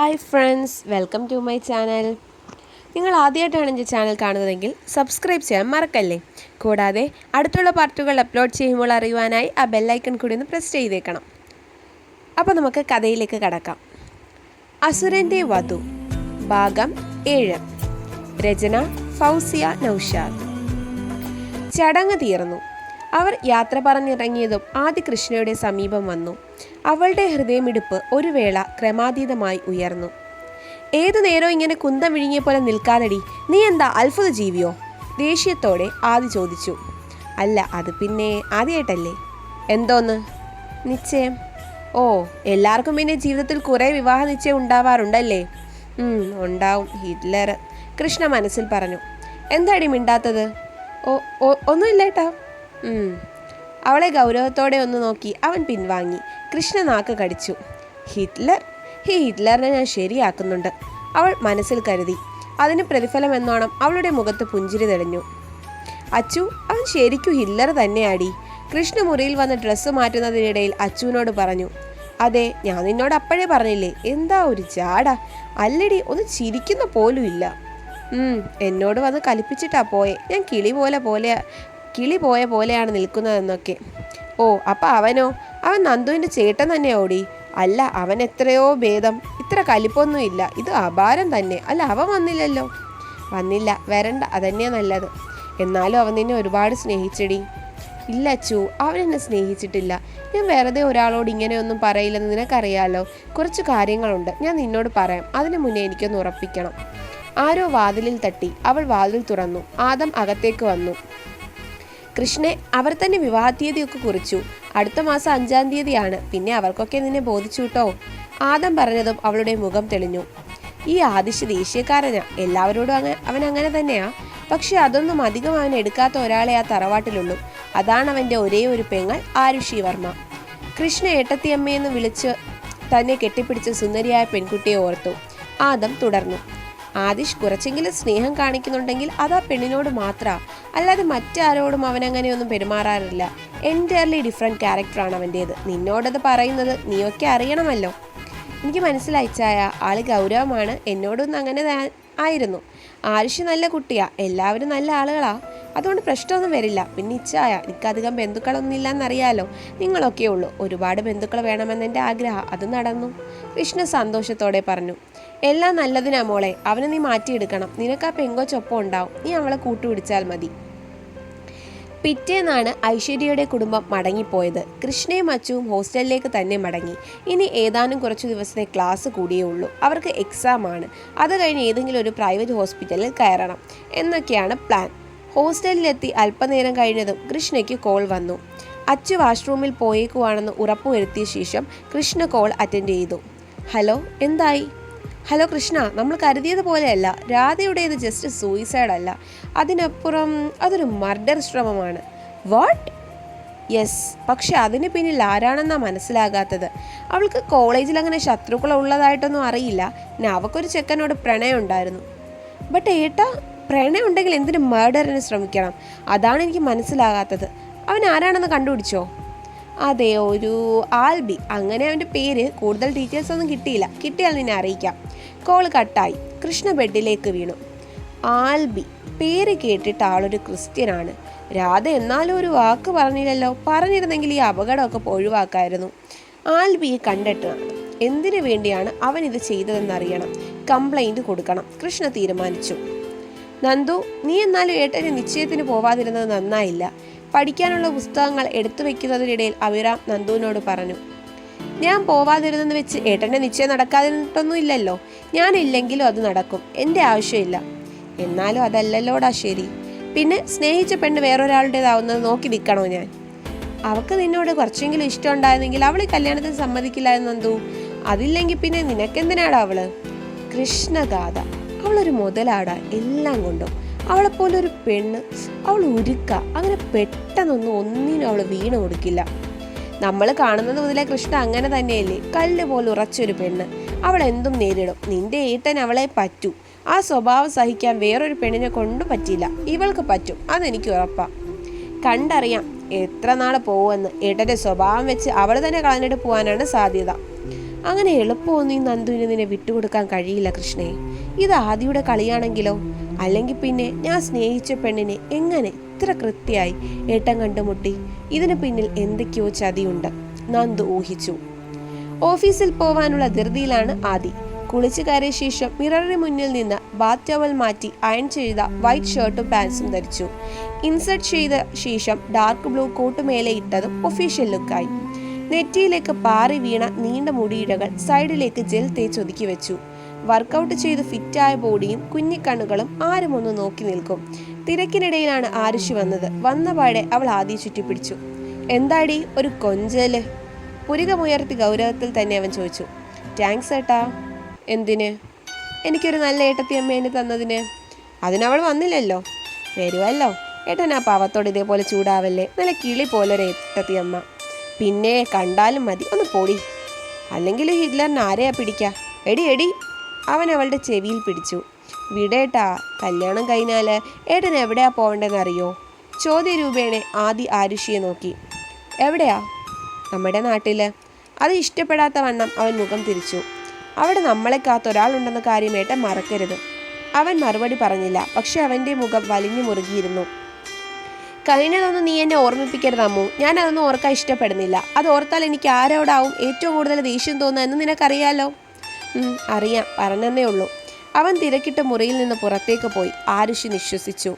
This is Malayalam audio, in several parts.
Hi friends welcome to my channel നിങ്ങൾ ആദ്യമായിട്ടാണ് എന്റെ ചാനൽ കാണുന്നതെങ്കിൽ സബ്സ്ക്രൈബ് ചെയ്യാൻ മറക്കല്ലേ? കൂടാതെ അടുത്തുള്ള പാർട്ടുകൾ അപ്ലോഡ് ചെയ്യുമ്പോൾ അറിയുവാനായി ആ ബെല്ലൈക്കൺ കൂടി ഒന്ന് പ്രസ് ചെയ്തേക്കണം. അപ്പോൾ നമുക്ക് കഥയിലേക്ക് കടക്കാം. അസുരന്റെ വധു ഭാഗം ഏഴ്. രചന ഫൗസിയ നൗഷാദ്. ചടങ്ങ് തീർന്നു. അവർ യാത്ര പറഞ്ഞിറങ്ങിയതും ആദ്യ കൃഷ്ണയുടെ സമീപം വന്നു. അവളുടെ ഹൃദയമിടിപ്പ് ഒരു വേള ക്രമാതീതമായി ഉയർന്നു. ഏതു നേരവും ഇങ്ങനെ കുന്തം വിഴുങ്ങിയ പോലെ നിൽക്കാതടി നീ എന്താ അത്ഭുത ജീവിയോ? ദേഷ്യത്തോടെ ആദി ചോദിച്ചു. അല്ല അത് പിന്നെ ആദ്യമായിട്ടല്ലേ എന്തോന്ന്? നിശ്ചയം. ഓ എല്ലാവർക്കും പിന്നെ ജീവിതത്തിൽ കുറേ വിവാഹ നിശ്ചയം ഉണ്ടാവാറുണ്ടല്ലേ? ഉണ്ടാവും. ഹിറ്റ്ലർ കൃഷ്ണ മനസ്സിൽ പറഞ്ഞു. എന്താടി മിണ്ടാത്തത്? ഓ ഒന്നുമില്ല ഏട്ടാ. അവളെ ഗൗരവത്തോടെ ഒന്ന് നോക്കി അവൻ പിൻവാങ്ങി. കൃഷ്ണ നാക്ക് കടിച്ചു. ഹിറ്റ്ലർ? ഈ ഹിറ്റ്ലറിനെ ഞാൻ ശരിയാക്കുന്നുണ്ട്. അവൾ മനസ്സിൽ കരുതി. അതിന് പ്രതിഫലം എന്നോണം അവളുടെ മുഖത്ത് പുഞ്ചിരി തെളിഞ്ഞു. അച്ചു അവൻ ശരിക്കും ഹിറ്റ്ലർ തന്നെയാടി. കൃഷ്ണ മുറിയിൽ വന്ന് ഡ്രസ്സ് മാറ്റുന്നതിനിടയിൽ അച്ചുവിനോട് പറഞ്ഞു അതെ ഞാൻ നിന്നോട് അപ്പോഴേ പറഞ്ഞില്ലേ? എന്താ ഒരു ചാടാ അല്ലടി ഒന്ന് ചിരിക്കുന്ന പോലും ഇല്ല എന്നോട് വന്ന് കലിപ്പിച്ചിട്ടാ പോയെ. ഞാൻ കിളി പോലെ പോലെ കിളി പോയ പോലെയാണ് നിൽക്കുന്നതെന്നൊക്കെ. ഓ അപ്പം അവനോ? അവൻ നന്ദുവിന്റെ ചേട്ടൻ തന്നെ ഓടി അല്ല അവൻ എത്രയോ ഭേദം. ഇത്ര കലിപ്പൊന്നുമില്ല ഇത് അപാരം തന്നെ. അല്ല അവൻ വന്നില്ലല്ലോ? വന്നില്ല. വരണ്ട. അതന്നെയാ നല്ലത്. എന്നാലും അവൻ നിന്നെ ഒരുപാട് സ്നേഹിച്ചടി. ഇല്ല അച്ചു. അവൻ എന്നെ സ്നേഹിച്ചിട്ടില്ല. ഞാൻ വെറുതെ ഒരാളോട് ഇങ്ങനെയൊന്നും പറയില്ലെന്ന് നിനക്കറിയാലോ? കുറച്ച് കാര്യങ്ങളുണ്ട്. ഞാൻ നിന്നോട് പറയാം. അതിനു മുന്നേ എനിക്കൊന്ന് ഉറപ്പിക്കണം. ആരോ വാതിലിൽ തട്ടി. അവൾ വാതിൽ തുറന്നു. ആദം അകത്തേക്ക് വന്നു. കൃഷ്ണെ അവർ തന്നെ വിവാഹ തീയതിയൊക്കെ കുറിച്ചു. അടുത്ത മാസം അഞ്ചാം തീയതിയാണ്. പിന്നെ അവർക്കൊക്കെ നിന്നെ ബോധിച്ചു കേട്ടോ ആദം പറഞ്ഞതും അവളുടെ മുഖം തെളിഞ്ഞു. ഈ ആദിശ് ദേഷ്യക്കാരനാ എല്ലാവരോടും അങ്ങ അവൻ അങ്ങനെ തന്നെയാ. പക്ഷെ അതൊന്നും അധികം അവൻ എടുക്കാത്ത ഒരാളെ ആ തറവാട്ടിലുള്ളൂ. അതാണ് അവന്റെ ഒരേ ഒരു പെങ്ങൾ ആരുഷി വർമ്മ. കൃഷ്ണ ഏട്ടത്തിയമ്മയെന്ന് വിളിച്ച് തന്നെ കെട്ടിപ്പിടിച്ച സുന്ദരിയായ പെൺകുട്ടിയെ ഓർത്തു. ആദം തുടർന്നു. ആദിഷ് കുറച്ചെങ്കിലും സ്നേഹം കാണിക്കുന്നുണ്ടെങ്കിൽ അത് ആ പെണ്ണിനോട് മാത്രമാണ് അല്ലാതെ മറ്റാരോടും അവൻ അങ്ങനെയൊന്നും പെരുമാറാറില്ല എന്റയർലി ഡിഫറെന്റ് ക്യാരക്ടറാണ് അവന്റേത് നിന്നോടത് പറയുന്നത് നീയൊക്കെ അറിയണമല്ലോ. എനിക്ക് മനസ്സിലായി ആൾ ഗൗരവമാണ്. എന്നോടൊന്നും അങ്ങനെ ആയിരുന്നു. ആരുഷ് നല്ല കുട്ടിയാ. എല്ലാവരും നല്ല ആളുകളാ. അതുകൊണ്ട് പ്രശ്നമൊന്നും വരില്ല. പിന്നെ ഇച്ചായ എനിക്കധികം ബന്ധുക്കളൊന്നും ഇല്ലെന്നറിയാലോ. നിങ്ങളൊക്കെ ഉള്ളൂ. ഒരുപാട് ബന്ധുക്കൾ വേണമെന്നെന്റെ ആഗ്രഹം. അത് നടന്നു. വിഷ്ണു സന്തോഷത്തോടെ പറഞ്ഞു. എല്ലാം നല്ലതിനാ മോളെ. അവനെ നീ മാറ്റിയെടുക്കണം. നിനക്ക് ആ പെങ്കൊച്ചൊപ്പം ഉണ്ടാവും. നീ അവളെ കൂട്ടുപിടിച്ചാൽ മതി. പിറ്റേന്നാണ് ഐശ്വര്യയുടെ കുടുംബം മടങ്ങിപ്പോയത്. കൃഷ്ണയും അച്ചുവും ഹോസ്റ്റലിലേക്ക് തന്നെ മടങ്ങി. ഇനി ഏതാനും കുറച്ച് ദിവസത്തെ ക്ലാസ് കൂടിയേ ഉള്ളൂ. അവർക്ക് എക്സാം ആണ്. അത് കഴിഞ്ഞ് ഏതെങ്കിലും ഒരു പ്രൈവറ്റ് ഹോസ്പിറ്റലിൽ കയറണം എന്നൊക്കെയാണ് പ്ലാൻ ഹോസ്റ്റലിലെത്തി അല്പനേരം കഴിഞ്ഞതും കൃഷ്ണയ്ക്ക് കോൾ വന്നു. അച്ചു വാഷ്റൂമിൽ പോയേക്കുവാണെന്ന് ഉറപ്പുവരുത്തിയ ശേഷം കൃഷ്ണ കോൾ അറ്റൻഡ് ചെയ്തു. ഹലോ എന്തായി? ഹലോ കൃഷ്ണ നമ്മൾ കരുതിയത് പോലെയല്ല. രാധയുടേത് ജസ്റ്റ് സൂയിസൈഡ് അല്ല. അതിനപ്പുറം അതൊരു മർഡർ ശ്രമമാണ്. വാട്ട് യെസ് പക്ഷെ അതിന് പിന്നിൽ ആരാണെന്നാണ് മനസ്സിലാകാത്തത്. അവൾക്ക് കോളേജിൽ അങ്ങനെ ശത്രുക്കൾ ഉള്ളതായിട്ടൊന്നും അറിയില്ല. പിന്നെ അവക്കൊരു ചെക്കനോട് പ്രണയം ഉണ്ടായിരുന്നു. ബട്ട് ഏട്ടാ പ്രണയം ഉണ്ടെങ്കിൽ എന്തിനു മർഡറിന് ശ്രമിക്കണം? അതാണ് എനിക്ക് മനസ്സിലാകാത്തത്. അവൻ ആരാണെന്ന് കണ്ടുപിടിച്ചോ? അതെ ഒരു ആൽബി. അങ്ങനെ അവന്റെ പേര് കൂടുതൽ ഡീറ്റെയിൽസ് ഒന്നും കിട്ടിയില്ല. കിട്ടിയാൽ നിന്നെ അറിയിക്കാം. കോൾ കട്ടായി കൃഷ്ണ ബെഡിലേക്ക് വീണു. ആൽബി പേര് കേട്ടിട്ട് ആളൊരു ക്രിസ്ത്യനാണ്. രാധ എന്നാലും ഒരു വാക്ക് പറഞ്ഞില്ലല്ലോ. പറഞ്ഞിരുന്നെങ്കിൽ ഈ അപകടമൊക്കെ ഒഴിവാക്കായിരുന്നു. ആൽബിയെ കണ്ടെത്തണം എന്തിനു വേണ്ടിയാണ് അവൻ ഇത് ചെയ്തതെന്നറിയണം. കംപ്ലൈന്റ് കൊടുക്കണം. കൃഷ്ണ തീരുമാനിച്ചു. നന്ദു നീ എന്നാലും ഏട്ടന് നിശ്ചയത്തിന് പോവാതിരുന്നത് നന്നായില്ല. പഠിക്കാനുള്ള പുസ്തകങ്ങൾ എടുത്തു വെക്കുന്നതിനിടയിൽ അഭിറാം നന്ദുവിനോട് പറഞ്ഞു ഞാൻ പോവാതിരുന്നെന്ന് വെച്ച് ഏട്ടന്റെ നിശ്ചയം നടക്കാതിട്ടൊന്നും ഇല്ലല്ലോ ഞാനില്ലെങ്കിലും അത് നടക്കും. എന്റെ ആവശ്യമില്ല. എന്നാലും അതല്ലല്ലോടാ ശരി. പിന്നെ സ്നേഹിച്ച പെണ്ണ് വേറൊരാളുടേതാവുന്നത് നോക്കി നിൽക്കണോ ഞാൻ? അവൾക്ക് നിന്നോട് കുറച്ചെങ്കിലും ഇഷ്ടം ഉണ്ടായിരുന്നെങ്കിൽ അവൾ കല്യാണത്തിന് സമ്മതിക്കില്ലായിരുന്നു നന്ദു. അതില്ലെങ്കിൽ പിന്നെ നിനക്കെന്തിനാടാ അവൾ? കൃഷ്ണഗാഥ. അവളൊരു മുതലാടാ. എല്ലാം കൊണ്ടും. അവളെപ്പോലെ ഒരു പെണ്ണ് അവൾ ഉരുക്ക അങ്ങനെ പെട്ടെന്നൊന്നും ഒന്നിനും അവൾ വീണ് കൊടുക്കില്ല. നമ്മൾ കാണുന്നത് മുതലേ കൃഷ്ണ അങ്ങനെ തന്നെയല്ലേ? കല്ല് പോലെ ഉറച്ചൊരു പെണ്ണ്. അവൾ എന്തും നേരിടും. നിന്റെ ഏട്ടൻ അവളെ പറ്റൂ. ആ സ്വഭാവം സഹിക്കാൻ വേറൊരു പെണ്ണിനെ കൊണ്ടും പറ്റില്ല ഇവൾക്ക് പറ്റും. അതെനിക്ക് ഉറപ്പാ. കണ്ടറിയാം എത്ര നാൾ പോവുമെന്ന്. ഏട്ടന്റെ സ്വഭാവം വെച്ച് അവൾ തന്നെ കളഞ്ഞിട്ട് പോകാനാണ് സാധ്യത. അങ്ങനെ എളുപ്പമൊന്നും ഈ നന്ദുവിന് നിന്നെ വിട്ടുകൊടുക്കാൻ കഴിയില്ല കൃഷ്ണേ. ഇത് ആദിയുടെ കളിയാണെങ്കിലോ? അല്ലെങ്കിൽ പിന്നെ ഞാൻ സ്നേഹിച്ച പെണ്ണിനെ എങ്ങനെ ഇത്ര കൃത്യമായി ഏട്ടം കണ്ടുമുട്ടി? ഇതിന് പിന്നിൽ എന്തൊക്കെയോ ചതിയുണ്ട്. നന്ദു ഊഹിച്ചു. ഓഫീസിൽ പോവാനുള്ള ധൃതിയിലാണ് ആദി. കുളിച്ചു കയറിയ ശേഷം മിററിന് മുന്നിൽ നിന്ന് ബാത്ത് ടവൽ മാറ്റി അയൺ ചെയ്ത വൈറ്റ് ഷർട്ടും പാൻസും ധരിച്ചു. ഇൻസെർട്ട് ചെയ്ത ശേഷം ഡാർക്ക് ബ്ലൂ കോട്ട് മേലെ ഇട്ടതും ഒഫീഷ്യൽ ലുക്കായി. നെറ്റിയിലേക്ക് പാറി വീണ നീണ്ട മുടിയിഴകൾ സൈഡിലേക്ക് ജെൽ തേച്ചൊതുക്കി വെച്ചു. വർക്കൗട്ട് ചെയ്ത് ഫിറ്റായ ബോഡിയും കുഞ്ഞിക്കണ്ണുകളും ആരും ഒന്ന് നോക്കി നിൽക്കും. തിരക്കിനിടയിലാണ് ആരുഷി വന്നത്. വന്ന പാടെ അവൾ ആദ്യം ചുറ്റിപ്പിടിച്ചു. എന്താടി? ഒരു കൊഞ്ചൽ. പുരികമുയർത്തി ഗൗരവത്തിൽ തന്നെ അവൻ ചോദിച്ചു. താങ്ക്സ് ഏട്ടാ. എന്തിന്? എനിക്കൊരു നല്ല ഏട്ടത്തി അമ്മേനെ തന്നതിന്. അതിനവൾ വന്നില്ലല്ലോ. വരുമല്ലോ ഏട്ടൻ ആ പാവത്തോട് ഇതേപോലെ ചൂടാവല്ലേ? നല്ല കിളി പോലെ ഒരു ഏട്ടത്തി അമ്മ. പിന്നെ കണ്ടാലും മതി. ഒന്ന് പൊടി. അല്ലെങ്കിൽ ഹിറ്റ്ലറിന് ആരെയാ പിടിക്കുക എടി എടി. അവൻ അവളുടെ ചെവിയിൽ പിടിച്ചു. വിടേട്ടാ കല്യാണം കഴിഞ്ഞാൽ ഏട്ടൻ എവിടെയാ പോകേണ്ടതെന്ന് അറിയോ ചോദ്യരൂപേണെ ആദി ആരുഷിയെ നോക്കി. എവിടെയാ? നമ്മുടെ നാട്ടിൽ അത് ഇഷ്ടപ്പെടാത്ത വണ്ണം അവൻ മുഖം തിരിച്ചു. അവിടെ നമ്മളെ കാത്ത ഒരാളുണ്ടെന്ന കാര്യം ഏട്ടൻ മറക്കരുത്. അവൻ മറുപടി പറഞ്ഞില്ല. പക്ഷെ അവന്റെ മുഖം വലിഞ്ഞു മുറുകിയിരുന്നു. കഴിഞ്ഞതൊന്നും നീ എന്നെ ഓർമ്മിപ്പിക്കരുത് അമ്മു. ഞാൻ അതൊന്നും ഓർക്കാൻ ഇഷ്ടപ്പെടുന്നില്ല. അത് ഓർത്താൽ എനിക്ക് ആരോടാവും ഏറ്റവും കൂടുതൽ ദേഷ്യം തോന്നുക എന്ന് നിനക്കറിയാലോ? അറിയാം പറഞ്ഞെന്നേ ഉള്ളൂ. അവൻ തിരക്കിട്ട മുറിയിൽ നിന്ന് പുറത്തേക്ക് പോയി. ആരുഷി നിശ്വസിച്ചു.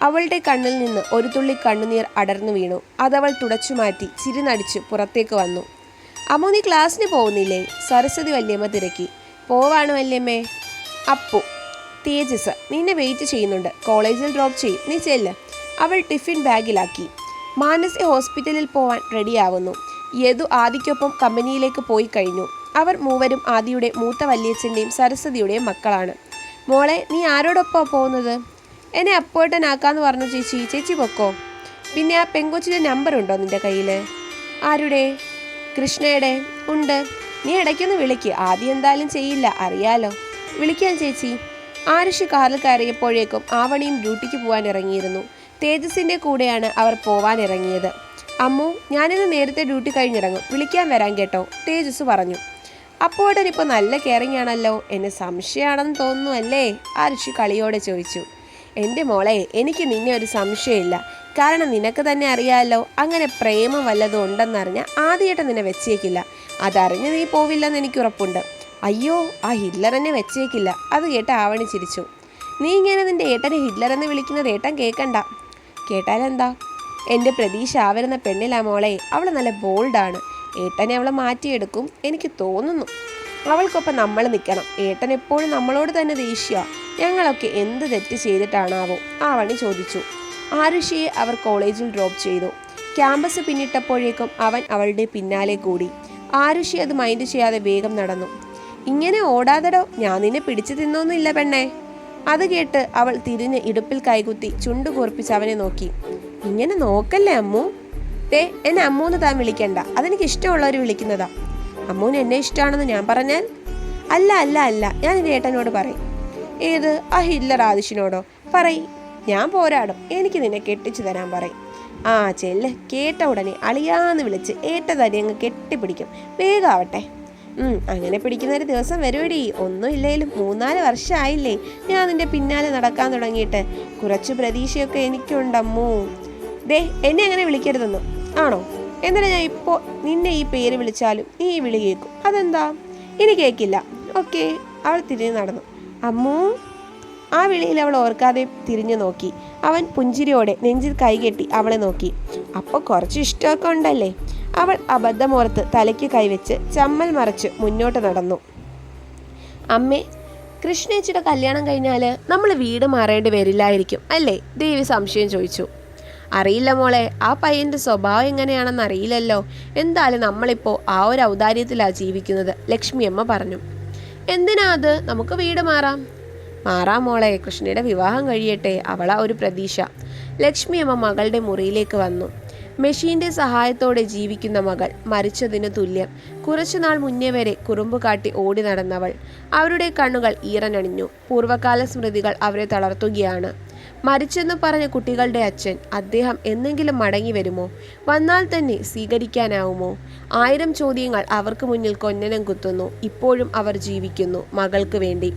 അവളുടെ കണ്ണിൽ നിന്ന് ഒരു തുള്ളി കണ്ണുനീർ അടർന്നു വീണു. അതവൾ തുടച്ചു മാറ്റി ചിരിനടിച്ച് പുറത്തേക്ക് വന്നു. അമ്മു നീ ക്ലാസ്സിന് പോകുന്നില്ലേ? സരസ്വതി വല്യമ്മ തിരക്കി. പോവാണ് വല്യമ്മേ. അപ്പു. തേജസ് നിന്നെ വെയിറ്റ് ചെയ്യുന്നുണ്ട്. കോളേജിൽ ഡ്രോപ്പ് ചെയ്യും നീ ചെല്ല്. അവൾ ടിഫിൻ ബാഗിലാക്കി. മാനസി ഹോസ്പിറ്റലിൽ പോവാൻ റെഡിയാവുന്നു യദു ആദിക്കൊപ്പം കമ്പനിയിലേക്ക് പോയി കഴിഞ്ഞു. അവർ മൂവരും ആദിയുടെ മൂത്ത വല്യച്ഛന്റെയും സരസ്വതിയുടെയും മക്കളാണ്. മോളെ നീ ആരോടൊപ്പം പോകുന്നത് എന്നെ അപ്പോട്ടനാക്കാന്ന് പറഞ്ഞു ചേച്ചി ചേച്ചി പൊക്കോ? പിന്നെ ആ പെങ്കൊച്ചിന്റെ നമ്പർ ഉണ്ടോ നിന്റെ കയ്യിൽ ആരുടെ? കൃഷ്ണയുടെ? ഉണ്ട്. നീ ഇടയ്ക്കൊന്ന് വിളിക്ക്. ആദ്യം എന്തായാലും ചെയ്യില്ല. അറിയാലോ. വിളിക്കാൻ ചേച്ചി. ആരുഷി കാറിൽ കയറിയപ്പോഴേക്കും ആവണിയും ഡ്യൂട്ടിക്ക് പോകാൻ ഇറങ്ങിയിരുന്നു. തേജസിന്റെ കൂടെയാണ് അവർ പോവാൻ ഇറങ്ങിയത്. അമ്മു ഞാനിന്ന് നേരത്തെ ഡ്യൂട്ടി കഴിഞ്ഞിറങ്ങും. വിളിക്കാൻ വരാൻ കേട്ടോ. തേജസ് പറഞ്ഞു. അപ്പോഴൻ ഇപ്പോൾ നല്ല കെയറിങ് ആണല്ലോ. എന്നെ സംശയമാണെന്ന് തോന്നുന്നു അല്ലേ? ആരുഷി കളിയോടെ ചോദിച്ചു. എന്റെ മോളെ എനിക്ക് നിന്നെ ഒരു സംശയമില്ല. കാരണം നിനക്ക് തന്നെ അറിയാമല്ലോ അങ്ങനെ പ്രേമം വല്ലതും ഉണ്ടെന്നറിഞ്ഞ ആദ്യമായിട്ട് നിന്നെ വെച്ചേക്കില്ല. അതറിഞ്ഞ് നീ പോവില്ലെന്ന് എനിക്ക് ഉറപ്പുണ്ട്. അയ്യോ ആ ഹിറ്റ്ലർ എന്നെ വെച്ചേക്കില്ല. അത് കേട്ട് ആവണി ചിരിച്ചു. നീ ഇങ്ങനെ നിന്റെ ഏട്ടനെ ഹിറ്റ്ലർ എന്ന് വിളിക്കുന്നത് ഏട്ടൻ കേൾക്കണ്ട കേട്ടാലെന്താ? എന്റെ പ്രതീക്ഷ ആവരുന്ന പെണ്ണിലാ മോളെ. അവൾ നല്ല ബോൾഡാണ് ഏട്ടനെ അവളെ മാറ്റിയെടുക്കും എനിക്ക് തോന്നുന്നു. അവൾക്കൊപ്പം നമ്മൾ നിൽക്കണം. ഏട്ടൻ എപ്പോഴും നമ്മളോട് തന്നെ ദേഷ്യ. ഞങ്ങളൊക്കെ എന്ത് തെറ്റ് ചെയ്തിട്ടാണാവോ? ആവണി ചോദിച്ചു. ആരുഷിയെ അവർ കോളേജിൽ ഡ്രോപ്പ് ചെയ്തു. ക്യാമ്പസ് പിന്നിട്ടപ്പോഴേക്കും അവൻ അവളുടെ പിന്നാലെ കൂടി. ആരുഷി അത് മൈൻഡ് ചെയ്യാതെ വേഗം നടന്നു. ഇങ്ങനെ ഓടാതെടോ ഞാൻ നിന്നെ പിടിച്ചു തിന്നൊന്നുമില്ല പെണ്ണേ. അത് കേട്ട് അവൾ തിരിഞ്ഞ് ഇടുപ്പിൽ കൈകുത്തി ചുണ്ടു കുറിപ്പിച്ച് അവനെ നോക്കി. ഇങ്ങനെ നോക്കല്ലേ അമ്മു? ദേ എന്നെ അമ്മൂന്ന് താൻ വിളിക്കണ്ട. അതെനിക്ക് ഇഷ്ടമുള്ളവർ വിളിക്കുന്നതാ. അമ്മൂന് എന്നെ ഇഷ്ടമാണെന്ന് ഞാൻ പറഞ്ഞാൽ? അല്ല അല്ല അല്ല. ഞാൻ എന്റെ ഏട്ടനോട് പറയും. ഏത്? ആ ഹിറ്റ്ലർ ആദിഷിനോടോ പറയും. ഞാൻ പോരാടും. എനിക്ക് നിന്നെ കെട്ടിച്ചു തരാൻ പറയും. ആ ചെല്ല്. കേട്ട ഉടനെ അളിയാന്ന് വിളിച്ച് ഏറ്റ തടി അങ്ങ് കെട്ടിപ്പിടിക്കും. വേഗാവട്ടെ. അങ്ങനെ പിടിക്കുന്ന ഒരു ദിവസം വരുവടി. ഒന്നും ഇല്ലേലും മൂന്നാൽ വർഷമായില്ലേ ഞാൻ നിന്റെ പിന്നാലെ നടക്കാൻ തുടങ്ങിയിട്ട്. കുറച്ച് പ്രതീക്ഷയൊക്കെ എനിക്കുണ്ടമ്മൂ. ദേ എന്നെ അങ്ങനെ വിളിക്കരുതെന്ന്. ആണോ? എന്നിട്ട് ഞാൻ ഇപ്പോൾ നിന്നെ ഈ പേര് വിളിച്ചാലും നീ ഈ വിളി കേൾക്കും. അതെന്താ? ഇനി കേൾക്കില്ല. ഓക്കെ. അവൾ തിരിഞ്ഞു നടന്നു. അമ്മൂ ആ വിളിയിൽ അവൾ ഓർക്കാതെ തിരിഞ്ഞു നോക്കി. അവൻ പുഞ്ചിരിയോടെ നെഞ്ചിൽ കൈകെട്ടി അവളെ നോക്കി. അപ്പോൾ കുറച്ച് ഇഷ്ടമൊക്കെ ഉണ്ടല്ലേ? അവൾ അബദ്ധമോർത്ത് തലയ്ക്ക് കൈവച്ച് ചമ്മൽ മറച്ച് മുന്നോട്ട് നടന്നു. അമ്മേ കൃഷ്ണേച്ചിയുടെ കല്യാണം കഴിഞ്ഞാൽ നമ്മൾ വീട് മാറേണ്ടി വരില്ലായിരിക്കും അല്ലേ? ദേവി സംശയം ചോദിച്ചു. അറിയില്ല മോളെ ആ പയ്യന്റെ സ്വഭാവം എങ്ങനെയാണെന്ന് അറിയില്ലല്ലോ. എന്തായാലും നമ്മളിപ്പോൾ ആ ഒരു ഔദാര്യത്തിലാണ് ജീവിക്കുന്നത് ലക്ഷ്മി അമ്മ പറഞ്ഞു. എന്തിനാ അത്? നമുക്ക് വീട് മാറാം. മാറാം മോളെ കൃഷ്ണയുടെ വിവാഹം കഴിയട്ടെ അവളാ ഒരു പ്രതീക്ഷ. ലക്ഷ്മി അമ്മ മകളുടെ മുറിയിലേക്ക് വന്നു. മെഷീന്റെ സഹായത്തോടെ ജീവിക്കുന്ന മകൾ മരിച്ചതിന് തുല്യം. കുറച്ചുനാൾ മുന്നേ വരെ കുറുമ്പ് കാട്ടി ഓടി നടന്നവൾ. അവരുടെ കണ്ണുകൾ ഈറനണിഞ്ഞു. പൂർവകാല സ്മൃതികൾ അവരെ തളർത്തുകയാണ്. മരിച്ചെന്ന് പറഞ്ഞ കുട്ടികളുടെ അച്ഛൻ അദ്ദേഹം എന്നെങ്കിലും മടങ്ങി വരുമോ? വന്നാൽ തന്നെ സ്വീകരിക്കാനാവുമോ? ആയിരം ചോദ്യങ്ങൾ അവർക്ക് മുന്നിൽ കൊന്നനം കുത്തുന്നു. ഇപ്പോഴും അവർ ജീവിക്കുന്നു മകൾക്ക് വേണ്ടി.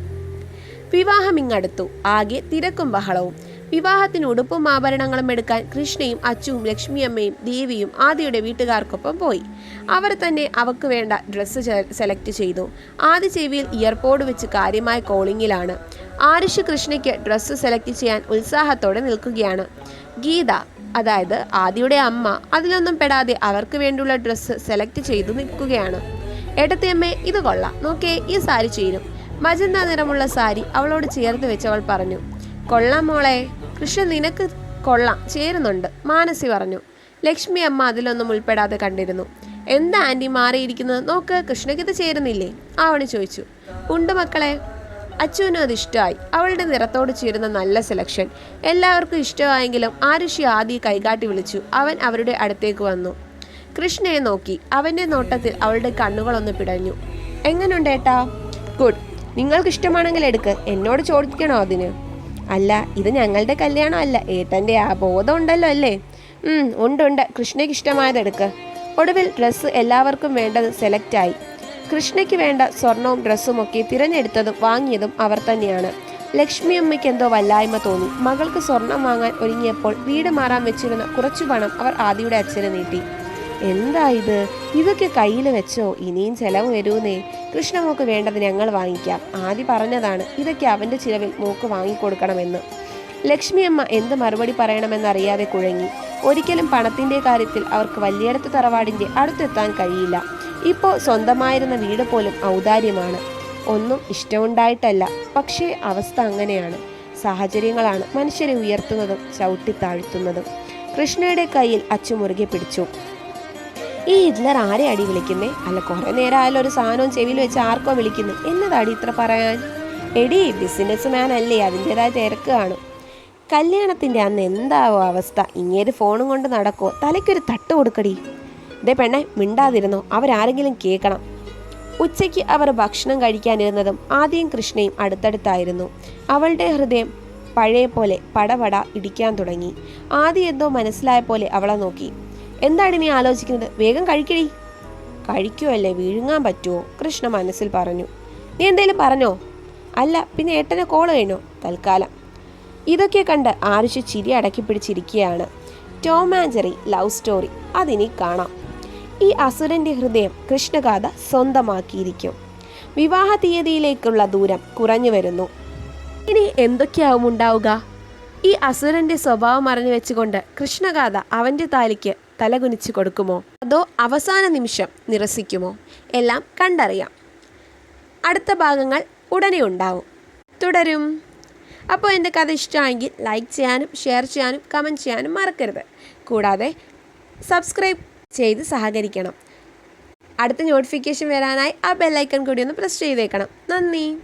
വിവാഹം ഇങ്ങടുത്തു. ആകെ തിരക്കും ബഹളവും. വിവാഹത്തിന് ഉടുപ്പും ആഭരണങ്ങളും എടുക്കാൻ കൃഷ്ണയും അച്ചുവും ലക്ഷ്മിയമ്മയും ദേവിയും ആദിയുടെ വീട്ടുകാർക്കൊപ്പം പോയി. അവർ തന്നെ അവക്ക് വേണ്ട ഡ്രസ്സ് സെലക്ട് ചെയ്തു. ആദ്യ ചെവിയിൽ ഇയർപോഡ് വെച്ച് കാര്യമായ കോളിങ്ങിലാണ്. ആരുഷ് കൃഷ്ണയ്ക്ക് ഡ്രസ്സ് സെലക്ട് ചെയ്യാൻ ഉത്സാഹത്തോടെ നിൽക്കുകയാണ്. ഗീത അതായത് ആദിയുടെ അമ്മ അതിലൊന്നും പെടാതെ അവർക്ക് വേണ്ടിയുള്ള ഡ്രസ്സ് സെലക്ട് ചെയ്തു നിൽക്കുകയാണ്. ഏട്ടത്തിയമ്മേ ഇത് കൊള്ളാം. നോക്കേ ഈ സാരി ചേരും. മജന്ത നിറമുള്ള സാരി അവളോട് ചേർത്ത് വെച്ച് അവൾ പറഞ്ഞു കൊള്ളാം മോളെ. കൃഷ്ണൻ നിനക്ക് കൊള്ളാം. ചേരുന്നുണ്ട്. മാനസി പറഞ്ഞു ലക്ഷ്മി അമ്മ അതിലൊന്നും ഉൾപ്പെടാതെ കണ്ടിരുന്നു. എന്താ ആന്റി മാറിയിരിക്കുന്നത്? നോക്ക് കൃഷ്ണയ്ക്ക് ഇത് ചേരുന്നില്ലേ? ആവണി ചോദിച്ചു ഉണ്ട് മക്കളെ. അച്ചുവിനും അത് ഇഷ്ടമായി അവളുടെ നിറത്തോട് ചേരുന്ന നല്ല സെലക്ഷൻ എല്ലാവർക്കും ഇഷ്ടമായെങ്കിലും ആരുഷി ആദ്യം കൈകാട്ടി വിളിച്ചു. അവൻ അവരുടെ അടുത്തേക്ക് വന്നു. കൃഷ്ണയെ നോക്കി. അവന്റെ നോട്ടത്തിൽ അവളുടെ കണ്ണുകളൊന്ന് പിടഞ്ഞു. എങ്ങനുണ്ട് ഏട്ടാ? ഗുഡ്. നിങ്ങൾക്ക് ഇഷ്ടമാണെങ്കിൽ എടുക്ക്. എന്നോട് ചോദിക്കണോ അതിന്? അല്ല ഇത് ഞങ്ങളുടെ കല്യാണം അല്ല ഏട്ടന്റെ ആ ബോധം ഉണ്ടല്ലോ അല്ലേ ഉണ്ട് ഉണ്ട്. കൃഷ്ണയ്ക്ക് ഇഷ്ടമായത് എടുക്ക്. ഒടുവിൽ ഡ്രസ്സ് എല്ലാവർക്കും വേണ്ടത് സെലക്റ്റായി കൃഷ്ണയ്ക്ക് വേണ്ട സ്വർണവും ഡ്രസ്സും ഒക്കെ തിരഞ്ഞെടുത്തതും വാങ്ങിയതും അവർ തന്നെയാണ്. ലക്ഷ്മി അമ്മയ്ക്ക് എന്തോ വല്ലായ്മ തോന്നി. മകൾക്ക് സ്വർണം വാങ്ങാൻ ഒരുങ്ങിയപ്പോൾ വീട് മാറാൻ വെച്ചിരുന്ന കുറച്ചു പണം അവർ ആദിയുടെ അച്ഛനെ നീട്ടി. എന്താ ഇത്? ഇതൊക്കെ കയ്യിൽ വെച്ചോ? ഇനിയും ചെലവ് വരൂന്നേ. കൃഷ്ണമോക്ക് വേണ്ടത് ഞങ്ങൾ വാങ്ങിക്കാം. ആദി പറഞ്ഞതാണ് ഇതൊക്കെ അവന്റെ ചിലവിൽ മോക്ക് വാങ്ങിക്കൊടുക്കണമെന്ന്. ലക്ഷ്മി അമ്മ എന്ത് മറുപടി പറയണമെന്നറിയാതെ കുഴങ്ങി. ഒരിക്കലും പണത്തിന്റെ കാര്യത്തിൽ അവർക്ക് വലിയടത്ത് തറവാടിന്റെ അടുത്തെത്താൻ കഴിയില്ല. ഇപ്പോൾ സ്വന്തമായിരുന്ന വീട് പോലും ഔദാര്യമാണ്. ഒന്നും ഇഷ്ടമുണ്ടായിട്ടല്ല. പക്ഷേ അവസ്ഥ അങ്ങനെയാണ്. സാഹചര്യങ്ങളാണ് മനുഷ്യരെ ഉയർത്തുന്നതും ചവിട്ടിത്താഴ്ത്തുന്നതും. കൃഷ്ണയുടെ കയ്യിൽ അച്ചു മുറുകെ പിടിച്ചു. ഈ ഹിറ്റ്ലർ ആരെ അടി വിളിക്കുന്നേ? അല്ല കുറെ നേരം ആയാലും ഒരു സാധനവും ചെവിയിൽ വെച്ച് ആർക്കോ വിളിക്കുന്നു. എന്നതാടി ഇത്ര പറയാൻ? എടി ബിസിനസ് മാൻ അല്ലേ അതിന്റെതായ തിരക്ക് കാണും. കല്യാണത്തിന്റെ അന്ന് എന്താവോ അവസ്ഥ? ഇങ്ങേര് ഫോണും കൊണ്ട് നടക്കോ തലയ്ക്കൊരു തട്ട് കൊടുക്കടി. ഇതേ പെണ്ണെ മിണ്ടാതിരുന്നോ? അവരാരെങ്കിലും കേൾക്കണം. ഉച്ചയ്ക്ക് അവർ ഭക്ഷണം കഴിക്കാനിരുന്നതും ആദ്യം കൃഷ്ണയും അടുത്തടുത്തായിരുന്നു. അവളുടെ ഹൃദയം പഴയ പോലെ പടപട ഇടിക്കാൻ തുടങ്ങി. ആദ്യം എന്തോ മനസ്സിലായ പോലെ അവളെ നോക്കി. എന്താണ് നീ ആലോചിക്കുന്നത്? വേഗം കഴിക്കടി. കഴിക്കുമല്ലേ വിഴുങ്ങാൻ പറ്റുമോ കൃഷ്ണ മനസ്സിൽ പറഞ്ഞു. നീ എന്തേലും പറഞ്ഞോ? അല്ല പിന്നെ ഏട്ടനെ കോൾ കഴിഞ്ഞോ? തൽക്കാലം. ഇതൊക്കെ കണ്ട് ആരുഷ് ചിരി അടക്കി പിടിച്ചിരിക്കുകയാണ് Tom and Jerry love story. അതിനി കാണാം. ഈ അസുരന്റെ ഹൃദയം കൃഷ്ണഗാഥ സ്വന്തമാക്കിയിരിക്കും. വിവാഹ തീയതിയിലേക്കുള്ള ദൂരം കുറഞ്ഞു വരുന്നു. ഇനി എന്തൊക്കെയാവും ഉണ്ടാവുക? ഈ അസുരന്റെ സ്വഭാവം അറിഞ്ഞു വെച്ചുകൊണ്ട് കൃഷ്ണഗാഥ അവന്റെ താലിക്ക് തലകുനിച്ചു കൊടുക്കുമോ? അതോ അവസാന നിമിഷം നിരസിക്കുമോ? എല്ലാം കണ്ടറിയാം. അടുത്ത ഭാഗങ്ങൾ ഉടനെ ഉണ്ടാവും. തുടരും. അപ്പോൾ എന്റെ കഥ ഇഷ്ടമായെങ്കിൽ ലൈക്ക് ചെയ്യാനും ഷെയർ ചെയ്യാനും കമന്റ് ചെയ്യാനും മറക്കരുത്. കൂടാതെ സബ്സ്ക്രൈബ് ചെയ്ത് സഹകരിക്കണം. അടുത്ത നോട്ടിഫിക്കേഷൻ വരാനായി ആ ബെല്ലൈക്കൺ കൂടി ഒന്ന് പ്രസ് ചെയ്തേക്കണം. നന്ദി.